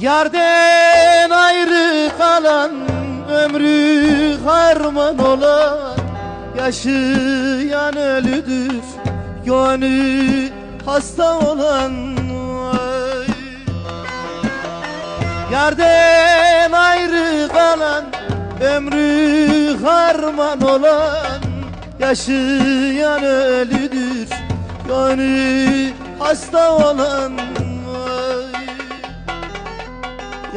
Yarden ayrı kalan ömrü harman olan Yaşayan ölüdür gönlü hasta olan. Yarden ayrı kalan ömrü harman olan Yaşayan ölüdür gönlü hasta olan.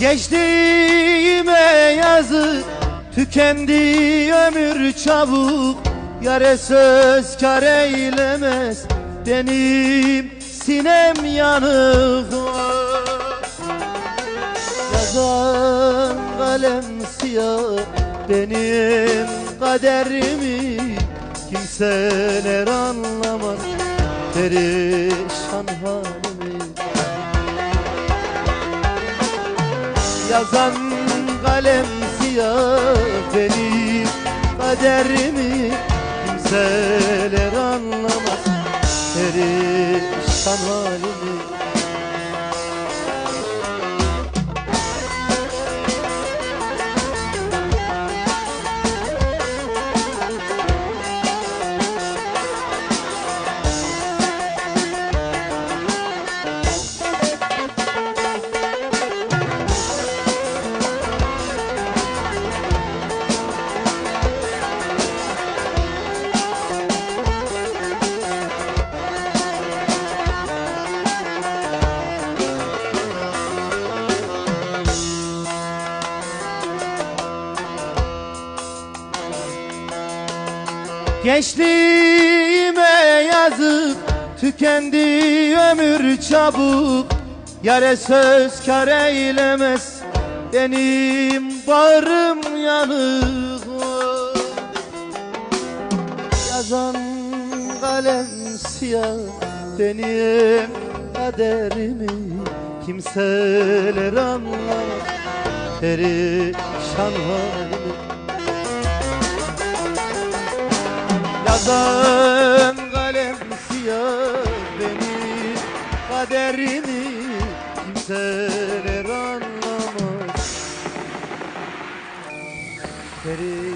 Geçtiğime yazık Tükendi ömür çabuk. Yare söz kar eylemez Benim sinem yanık Yazan kalem siyah Benim kaderimi Kimseler anlamaz. Perişan halimi Yazan kalem siyah benim kaderimi Kimseler anlamaz. Perişan halimi Gençliğime yazık Tükendi ömür çabuk. Yare söz kar eylemez Benim bağrım yanık Yazan kalem siyah Benim kaderimi Kimseler anlamaz. Perişan halimi Yazan kalem siyah benim kaderimi kimseler anlamaz Perişan